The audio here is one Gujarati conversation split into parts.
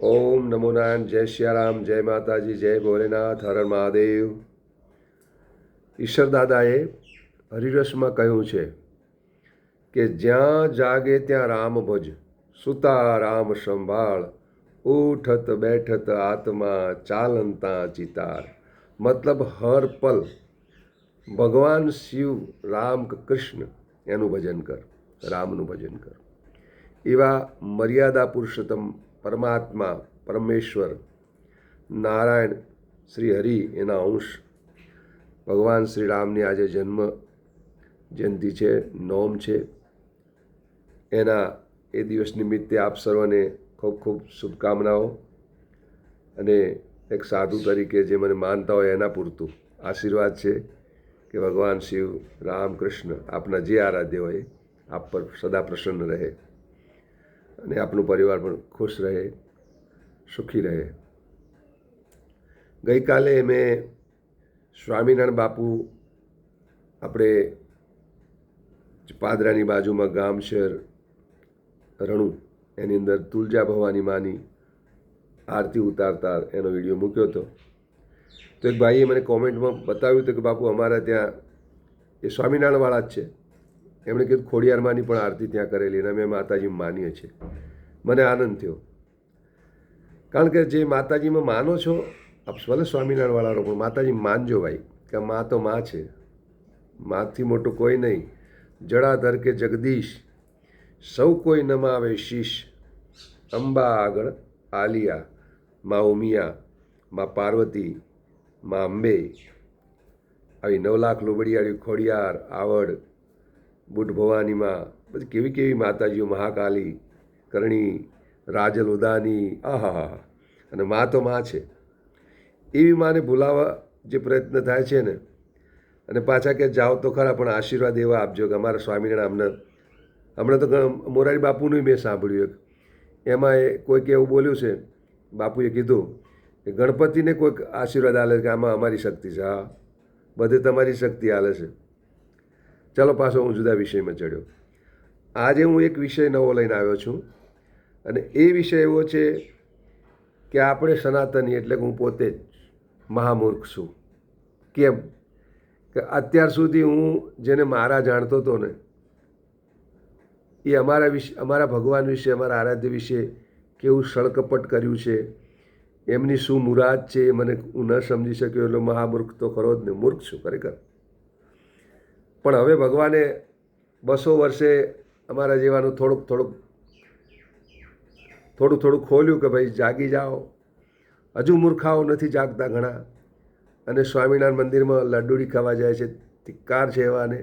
ઓમ નમો નારાયણ, જય સિયારામ જય માતાજી, જય ભોલેનાથ, હર હર મહાદેવ. ઈશ્વર દાદાએ હરિરસમાં કહ્યું છે કે જ્યાં જાગે ત્યાં રામ ભજ, સુતા રામ સંભાળ, ઉઠત બેઠત આત્મા ચાલંતા ચિતાર. મતલબ હર પલ ભગવાન શિવ, રામ કૃષ્ણ એનું ભજન કર, રામનું ભજન કર. એવા મર્યાદા પુરુષોત્તમ પરમાત્મા, પરમેશ્વર, નારાયણ, શ્રી હરિ એના અંશ. ભગવાન શ્રી રામની આજે જન્મ જયંતિ છે, નોમ છે. એના એ દિવસ નિમિત્તે આપ સર્વને ખૂબ ખૂબ શુભકામનાઓ અને એક સાધુ તરીકે જે મને માનતા હોય એના પૂરતું આશીર્વાદ છે કે ભગવાન શિવ રામ કૃષ્ણ આપના જે આરાધ્ય હોય આપ પર સદા પ્રસન્ન રહે. અને આપનો પરિવાર પણ ખુશ રહે, સુખી રહે. ગઈકાલે મેં સ્વામિનારાયણ બાપુ આપણે પાદરાની બાજુમાં ગામ શહેર રણુ, એની અંદર તુલજા ભવાની માની આરતી ઉતારતા એનો વીડિયો મૂક્યો હતો. તો એક ભાઈએ મને કોમેન્ટમાં બતાવ્યું હતું કે બાપુ અમારા ત્યાં એ સ્વામિનારાયણવાળા જ છે. એમણે કીધું, ખોડિયારમાંની પણ આરતી ત્યાં કરેલી અને અમે માતાજી માનીએ છીએ. મને આનંદ થયો. કારણ કે જે માતાજીમાં માનો છો, આપ ભલે સ્વામિનારાયણવાળાનો પણ માતાજી માનજો ભાઈ, કે મા તો મા છે. માથી મોટું કોઈ નહીં. જડાધર કે જગદીશ, સૌ કોઈ નમાવે શીશ. અંબા આગળ, આલિયા, મા ઉમિયા, મા પાર્વતી, મા અંબે. આવી નવ લાખ લોબડિયાળી ખોડિયાર, આવડ બુટ ભવાનીમાં પછી કેવી કેવી માતાજીઓ મહાકાલી, કરણી રાજલ ઉદાની આહા અને મા તો મા છે. એવી માને ભૂલાવા જે પ્રયત્ન થાય છે ને, અને પાછા કે જાઓ તો ખરા, પણ આશીર્વાદ એવા આપજો કે અમારા સ્વામિનારાયણ અમને, હમણાં તો મોરારી બાપુનું મેં સાંભળ્યું એક. એમાં એ કોઈક એવું બોલ્યું છે, બાપુએ કીધું કે ગણપતિને કોઈક આશીર્વાદ આલે કે આમાં અમારી શક્તિ છે. હા, બધે તમારી શક્તિ આલે છે. ચાલો પાછો હું જુદા વિષયમાં ચડ્યો. આજે હું એક વિષય નવો લઈને આવ્યો છું અને એ વિષય એવો છે કે આપણે સનાતની એટલે કે હું પોતે જ મહામૂર્ખ છું. કેમ? કે અત્યાર સુધી હું જેને મારા જાણતો હતો ને, એ અમારા વિશે અમારા ભગવાન વિશે, અમારા આરાધ્ય વિશે કેવું સળકપટ કર્યું છે, એમની શું મુરાદ છે એ મને હું ન સમજી શક્યો, એટલે મહામૂર્ખ તો ખરો જ ને, મૂર્ખ છું ખરેખર. પણ હવે ભગવાને બસો વર્ષે અમારા જેવાનું થોડુંક થોડુંક, થોડું થોડું ખોલ્યું કે ભાઈ જાગી જાઓ. હજુ મૂર્ખાઓ નથી જાગતા ઘણા. અને સ્વામિનારાયણ મંદિરમાં લડ્ડુડી ખાવા જાય છે, ધિક્કાર છે એવાને.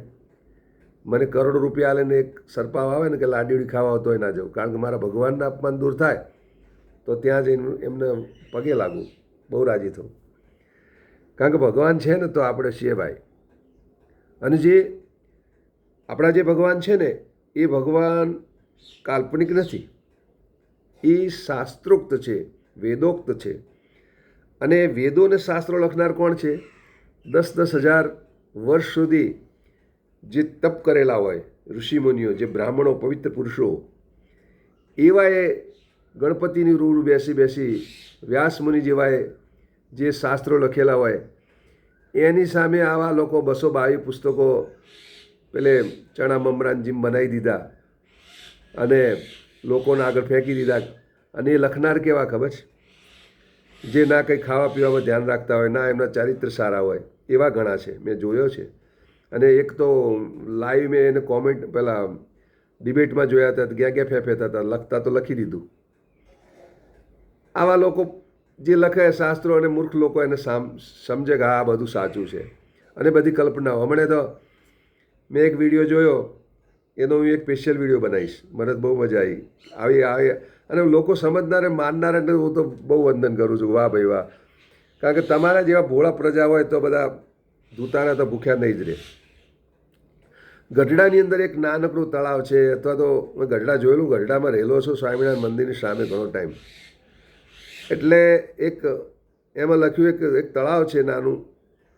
મને કરોડો રૂપિયા આલે ને એક સરપાવ આવે ને કે લાડ્યુડી ખાવા તોય ના જવું કારણ કે મારા ભગવાનના અપમાન દૂર થાય, તો ત્યાં જઈને એમને પગે લાગુ. બહુ રાજી થવું કારણ કે ભગવાન છે ને તો આપણે છીએ ભાઈ. અને જે આપણા જે ભગવાન છે ને, એ ભગવાન કાલ્પનિક નથી. એ શાસ્ત્રોક્ત છે, વેદોક્ત છે. અને વેદો અને શાસ્ત્રો લખનાર કોણ છે? દસ દસ હજાર વર્ષ સુધી જે તપ કરેલા હોય ઋષિમુનિઓ, જે બ્રાહ્મણો, પવિત્ર પુરુષો એવાએ ગણપતિની રૂર બેસી બેસી વ્યાસમુનિ જેવાએ જે શાસ્ત્રો લખેલા હોય એની સામે આવા લોકો બસો બાવીસ પુસ્તકો, પેલે ચણા મમરાન જીમ બનાવી દીધા અને લોકોને આગળ ફેંકી દીધા. અને એ લખનાર કેવા ખબર છે? જે ના કંઈ ખાવા પીવામાં ધ્યાન રાખતા હોય, ના એમના ચારિત્ર સારા હોય, એવા ઘણા છે, મેં જોયો છે. અને એક તો લાઈવ મેં એને કોમેન્ટ પેલા ડિબેટમાં જોયા હતા, તો ગયા ફેંફેતા હતા, લખતા તો લખી દીધું. આવા લોકો જે લખે શાસ્ત્રો અને મૂર્ખ લોકો એને સામ, સમજે કે આ બધું સાચું છે. અને બધી કલ્પનાઓ. હમણાં તો મેં એક વીડિયો જોયો. એનો હું એક સ્પેશિયલ વીડિયો બનાવીશ. મને બહુ મજા આવી. આવી આવી. અને લોકો સમજનારે માનનારાને હું તો બહુ વંદન કરું છું. વાહ ભાઈ વાહ. કારણ કે તમારા જેવા ભોળા પ્રજા હોય તો બધા દૂતાના તો ભૂખ્યા નહીં જ રહે. ગઢડાની અંદર એક નાનકડું તળાવ છે. અથવા તો મેં ગઢડા જોયેલું. ગઢડામાં રહેલો છું. સ્વામિનારાયણ મંદિરની સામે ઘણો ટાઈમ એટલે એક એમાં લખ્યું એક એક તળાવ છે નાનું,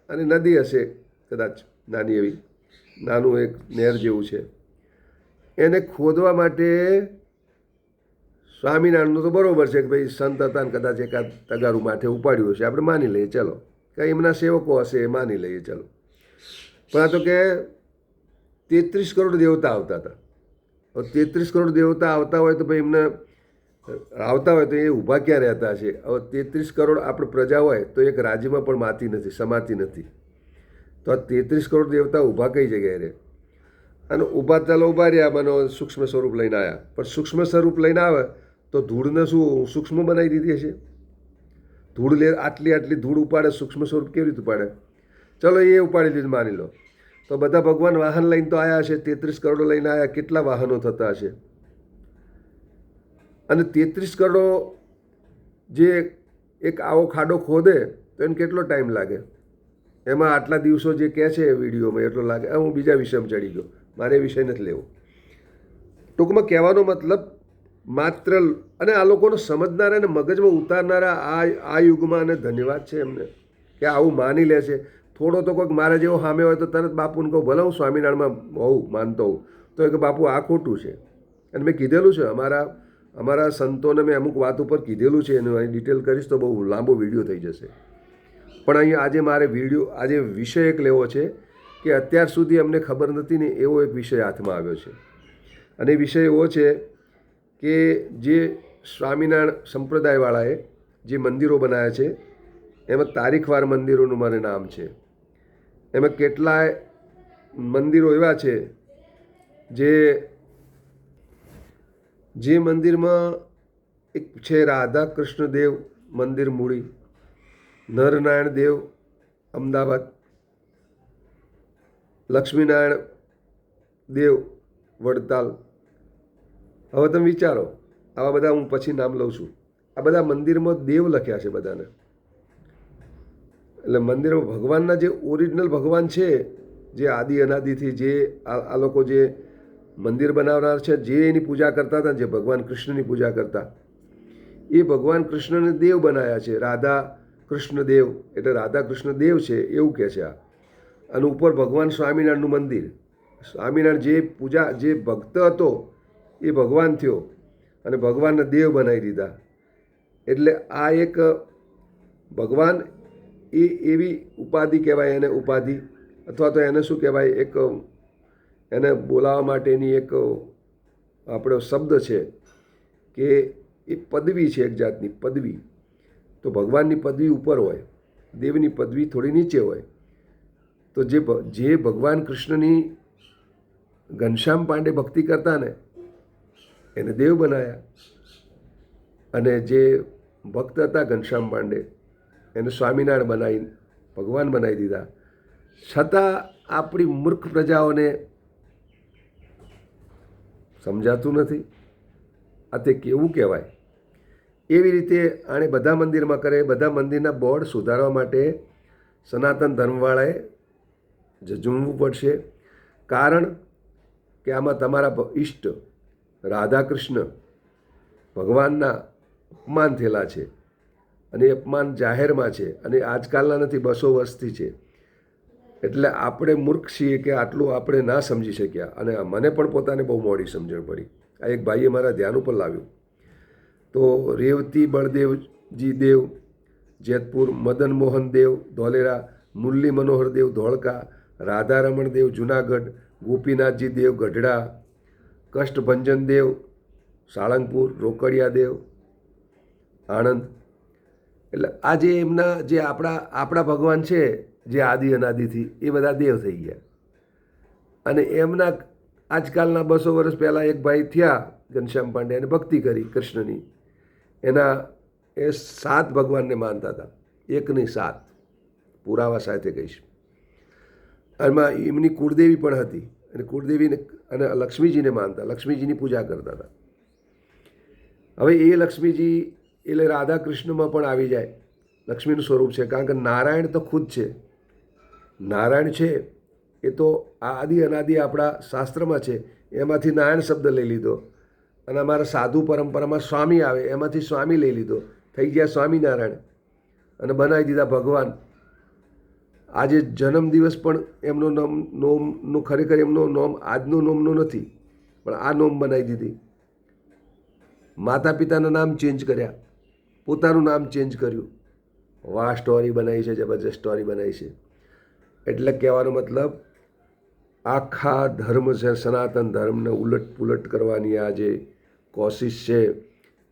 અને નદી હશે કદાચ નાની એવી. નાનું એક નહેર જેવું છે. એને ખોદવા માટે સ્વામિનારાયણનું તો બરાબર છે કે ભાઈ સંત હતા કદાચ એકાદ તગારું માથે ઉપાડ્યું હશે. આપણે માની લઈએ, ચલો. કે એમના સેવકો હશે એ માની લઈએ, ચલો. પણ આ તો કે તેત્રીસ કરોડ દેવતા આવતા હતા. તેત્રીસ કરોડ દેવતા આવતા હોય તો ભાઈ એમને આવતા હોય તો એ ઊભા ક્યાં રહેતા છે હવે તેત્રીસ કરોડ આપણે પ્રજા હોય તો એક રાજ્યમાં પણ માતી નથી, સમાતી નથી. તો આ તેત્રીસ કરોડ દેવતા ઊભા કઈ જગ્યાએ રહે? અને ઊભા ચાલો ઊભા રહ્યા, મને સૂક્ષ્મ સ્વરૂપ લઈને આવ્યા પણ સૂક્ષ્મ સ્વરૂપ લઈને આવે તો ધૂળને શું સૂક્ષ્મ બનાવી દીધી હશે? ધૂળ લે, આટલી આટલી ધૂળ ઉપાડે, સૂક્ષ્મ સ્વરૂપ કેવી રીતે ઉપાડે? ચલો એ ઉપાડી લીધું, માની લો. તો બધા ભગવાન વાહન લઈને તો આવ્યા હશે, તેત્રીસ કરોડ લઈને આવ્યા કેટલા વાહનો થતા હશે? અને તેત્રીસ કરોડો જે એક આવો ખાડો ખોદે, તો એને કેટલો ટાઈમ લાગે? એમાં આટલા દિવસો જે કહે છે વિડીયોમાં એટલો લાગે. હું બીજા વિષયમાં ચડી ગયો. મારે વિષય નથી લેવો. ટૂંકમાં કહેવાનો મતલબ માત્ર અને આ લોકોને સમજનારા અને મગજમાં ઉતારનારા આ આ યુગમાં અને ધન્યવાદ છે એમને કે આવું માની લે છે. થોડો તો કોઈક મારા જેવો સામે હોય તો તરત બાપુને કહું, ભલે હું સ્વામિનારાયણમાં હોઉં, માનતો હોઉં. તો કે, બાપુ આ ખોટું છે. અને મેં કીધેલું છે, અમારા અમારા સંતોને મેં અમુક વાત ઉપર કીધેલું છે, એનું અહીં ડિટેલ કરીશ તો બહુ લાંબો વીડિયો થઈ જશે. પણ અહીંયા આજે મારે વીડિયો આજે વિષય એક લેવો છે કે અત્યાર સુધી અમને ખબર નથી ને એવો એક વિષય હાથમાં આવ્યો છે. અને વિષય એવો છે કે જે સ્વામિનારાયણ સંપ્રદાયવાળાએ જે મંદિરો બનાવ્યા છે, એમાં તારીખવાર મંદિરોનું મારે નામ છે. એમાં કેટલાય મંદિરો એવા છે જે જે મંદિરમાં એક છે રાધા કૃષ્ણ દેવ મંદિર મૂળી નરનારાયણ દેવ અમદાવાદ, લક્ષ્મીનારાયણ દેવ વડતાલ. હવે તમે વિચારો, આવા બધા હું પછી નામ લઉં છું. આ બધા મંદિરમાં દેવ લખ્યા છે બધાને. એટલે મંદિરમાં ભગવાનના જે ઓરિજિનલ ભગવાન છે, જે આદિ અનાદિથી જે આ લોકો જે મંદિર બનાવનાર છે, જે એની પૂજા કરતા હતા, જે ભગવાન કૃષ્ણની પૂજા કરતા. એ ભગવાન કૃષ્ણને દેવ બનાવ્યા છે, રાધા કૃષ્ણ દેવ એટલે રાધા કૃષ્ણ દેવ છે, એવું કહે છે આ. અને ઉપર ભગવાન સ્વામિનારાયણનું મંદિર. સ્વામિનારાયણ જે પૂજા, જે ભક્ત હતો, એ ભગવાન થયો અને ભગવાનને દેવ બનાવી દીધા. એટલે આ એક ભગવાન એ એવી ઉપાધિ કહેવાય, એને ઉપાધિ, અથવા તો એને શું કહેવાય, એક એને બોલાવવા માટેની એક આપણો શબ્દ છે કે એ પદવી છે એક જાતની, પદવી. તો ભગવાનની પદવી ઉપર હોય, દેવની પદવી થોડી નીચે હોય, તો જે જે ભગવાન કૃષ્ણની ઘનશ્યામ પાંડે ભક્તિ કરતા ને, એને દેવ બનાવ્યા અને જે ભક્ત હતા ઘનશ્યામ પાંડે, એને સ્વામિનારાયણ બનાવી ભગવાન બનાવી દીધા. છતાં આપણી મૂર્ખ પ્રજાઓને સમજાતું નથી. આ તે કેવું કહેવાય? એવી રીતે આણે બધા મંદિરમાં કરે, બધા મંદિરના બોર્ડ સુધારવા માટે સનાતન ધર્મવાળાએ ઝઝૂમવું પડશે. કારણ કે આમાં તમારા ઈષ્ટ રાધા કૃષ્ણ ભગવાનના અપમાન થયેલા છે અને અપમાન જાહેરમાં છે અને આજકાલના નથી બસો વર્ષથી છે. એટલે આપણે મૂર્ખ છીએ કે આટલું આપણે ના સમજી શક્યા. અને મને પણ પોતાને બહુ મોડી સમજણ પડી. આ એક ભાઈએ મારા ધ્યાન ઉપર લાવ્યું. તો રેવતી, બળદેવજી દેવ, જેતપુર, મદન મોહન દેવ, ધોલેરા, મુરલી મનોહર દેવ, ધોળકા, રાધારમણ દેવ, જુનાગઢ, ગોપીનાથજી દેવ, ગઢડા, કષ્ટભંજન દેવ, સાળંગપુર, રોકડિયા દેવ, આણંદ. એટલે આ જે એમના જે આપણા આપણા ભગવાન છે જે આદિ અનાદિથી, એ બધા દેવ થઈ ગયા. અને એમના આજકાલના બસો વર્ષ પહેલાં એક ભાઈ થયા ઘનશ્યામ પાંડે, એને ભક્તિ કરી કૃષ્ણની. એના, એ સાત ભગવાનને માનતા હતા. એક નહીં સાત. પુરાવા સાથે કહીશ. એમાં એમની કુળદેવી પણ હતી. અને કુળદેવીને અને લક્ષ્મીજીને માનતા. લક્ષ્મીજીની પૂજા કરતા હતા. હવે એ લક્ષ્મીજી એટલે રાધા કૃષ્ણમાં પણ આવી જાય. લક્ષ્મીનું સ્વરૂપ છે. કારણ કે નારાયણ તો ખુદ છે. નારાયણ છે, એ તો આદિ અનાદિ આપણા શાસ્ત્રમાં છે, એમાંથી નારાયણ શબ્દ લઈ લીધો. અને અમારા સાધુ પરંપરામાં સ્વામી આવે, એમાંથી સ્વામી લઈ લીધો. થઈ ગયા સ્વામિનારાયણ. અને બનાવી દીધા ભગવાન. આજે જન્મદિવસ પણ એમનો નામ નોમનું ખરેખર એમનો નોમ, આજનો નોમનો નથી, પણ આ નોમ બનાવી દીધી. માતા પિતાના નામ ચેન્જ કર્યા. પોતાનું નામ ચેન્જ કર્યું. વાહ, સ્ટોરી બનાવી છે, જબરજસ્ત સ્ટોરી બનાવી છે. એટલે કહેવાનો મતલબ, આખા ધર્મ છે, સનાતન ધર્મને ઉલટ પુલટ કરવાની આ જે કોશિશ છે,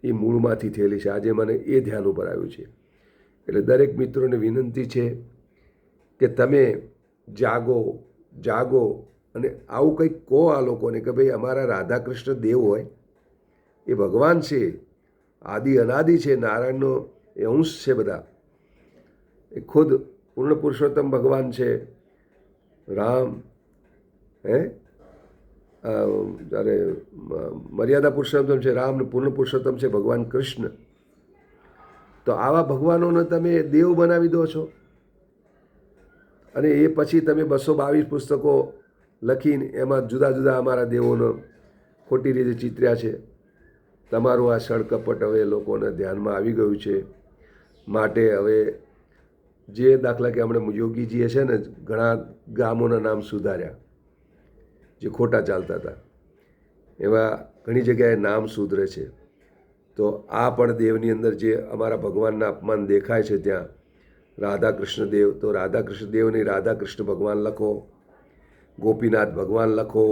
એ મૂળમાંથી થયેલી છે. આજે મને એ ધ્યાન ઉપર આવ્યું છે. એટલે દરેક મિત્રોને વિનંતી છે કે તમે જાગો જાગો અને આવું કંઈક કહો આ લોકોને કે ભાઈ અમારા રાધા કૃષ્ણ દેવ હોય, એ ભગવાન છે, આદિ અનાદિ છે, નારાયણનો એ અંશ છે બધા. એ ખુદ પૂર્ણ પુરુષોત્તમ ભગવાન છે. રામ, હે? જ્યારે મર્યાદા પુરુષોત્તમ છે, રામ પૂર્ણ પુરુષોત્તમ છે, ભગવાન કૃષ્ણ. તો આવા ભગવાનોને તમે દેવ બનાવી દો છો. અને એ પછી તમે બસો બાવીસ પુસ્તકો લખીને એમાં જુદા જુદા અમારા દેવોનો ખોટી રીતે ચિત્ર્યા છે. તમારું આ સળકપટ હવે લોકોને ધ્યાનમાં આવી ગયું છે. માટે હવે જે દાખલા કે હમણાં યોગીજીએ છે ને ઘણા ગામોના નામ સુધાર્યા, જે ખોટા ચાલતા હતા. એવા ઘણી જગ્યાએ નામ સુધરે છે. તો આ પણ દેવની અંદર જે અમારા ભગવાનના અપમાન દેખાય છે ત્યાં રાધા કૃષ્ણ દેવ તો રાધા કૃષ્ણ દેવની રાધા કૃષ્ણ ભગવાન લખો, ગોપીનાથ ભગવાન લખો.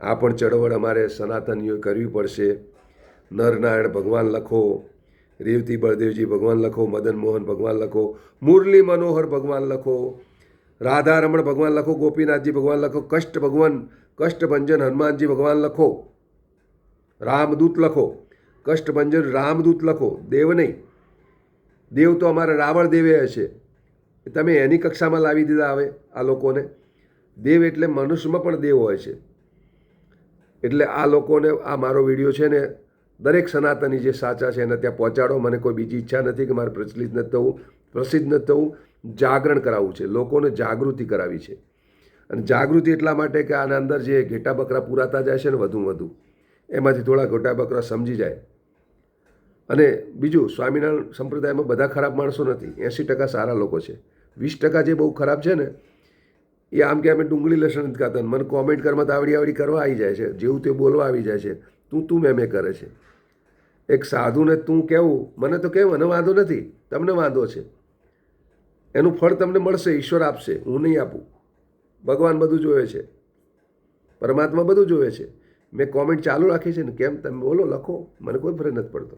આ પણ ચળવળ અમારે સનાતનીઓ કરવી પડશે. નરનારાયણ ભગવાન લખો. રેવતી બળદેવજી ભગવાન લખો, મદન મોહન ભગવાન લખો, મુરલી મનોહર ભગવાન લખો રાધારમણ ભગવાન લખો, ગોપીનાથજી ભગવાન લખો, કષ્ટ ભગવાન કષ્ટભંજન હનુમાનજી ભગવાન લખો, રામદૂત લખો કષ્ટભંજન રામદૂત લખો, દેવ નહીં. દેવ તો અમારા રાવણ દેવે હશે. તમે એની કક્ષામાં લાવી દીધા હવે આ લોકોને. દેવ એટલે મનુષ્યમાં પણ દેવ હોય છે. એટલે આ લોકોને આ મારો વીડિયો છે ને દરેક સનાતની જે સાચા છે એને ત્યાં પહોંચાડો. મને કોઈ બીજી ઈચ્છા નથી કે મારે પ્રચલિત ન થવું, પ્રસિદ્ધ ન થવું. જાગરણ કરાવવું છે. લોકોને જાગૃતિ કરાવી છે. અને જાગૃતિ એટલા માટે કે આના અંદર જે ઘેટા બકરા પૂરાતા જાય છે ને વધુ વધુ, એમાંથી થોડા ઘેટા બકરા સમજી જાય. અને બીજું, સ્વામિનારાયણ સંપ્રદાયમાં બધા ખરાબ માણસો નથી. એંસી ટકા સારા લોકો છે. વીસ ટકા જે બહુ ખરાબ છે ને, એ આમ કે અમે ડુંગળી લસણ નથી ખાતા. મને કોમેન્ટ કરવા તો આવડી આવડી કરવા આવી જાય છે. જેવું તે બોલવા આવી જાય છે. તું તું મેં મેં કરે છે. એક સાધુને તું કહેવું મને તો કહેવું મને વાંધો નથી, તમને વાંધો છે. એનું ફળ તમને મળશે, ઈશ્વર આપશે, હું નહીં આપું. ભગવાન બધું જોવે છે. પરમાત્મા બધું જોવે છે. મેં કોમેન્ટ ચાલુ રાખી છે ને, કેમ તમે બોલો, લખો, મને કોઈ ફરક નથી પડતો.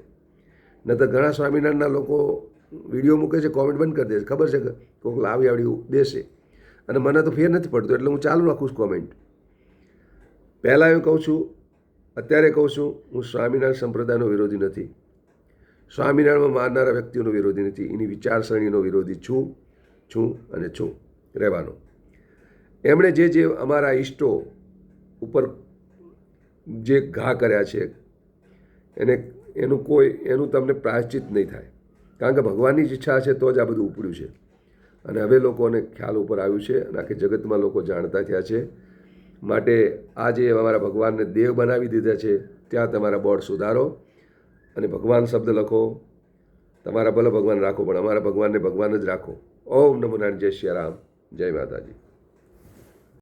ન તો ઘણા સ્વામિનારાયણના લોકો વીડિયો મૂકે છે કોમેન્ટ બંધ કરી દે છે, ખબર છે કે કોઈક લાવી આવડી દેશે. અને મને તો ફેર નથી પડતો, એટલે હું ચાલુ રાખું છું કોમેન્ટ પહેલાં એવું કહું છું અત્યારે કહું છું, હું સ્વામિનારાયણ સંપ્રદાયનો વિરોધી નથી. સ્વામિનારાયણમાં મારનારા વ્યક્તિઓનો વિરોધી નથી. એની વિચારસરણીનો વિરોધી છું છું અને છું. રહેવાનો. એમણે જે જે અમારા ઈષ્ટો ઉપર જે ઘા કર્યા છે, એને, એનું કોઈ, એનું તમને પ્રાયશ્ચિત નહીં થાય. કારણ કે ભગવાનની જ ઈચ્છા છે તો જ આ બધું ઉપડ્યું છે. અને હવે લોકોને ખ્યાલ ઉપર આવ્યું છે અને આખી જગતમાં લોકો જાણતા થયા છે માટે આજે અમારા ભગવાનને દેવ બનાવી દીધા છે. ત્યાં તમારા બોર્ડ સુધારો અને ભગવાન શબ્દ લખો. તમારા ભલે ભગવાન રાખો, પણ અમારા ભગવાનને ભગવાન જ રાખો. ઓમ નમો નારાયણ, જય શ્રી રામ. જય માતાજી.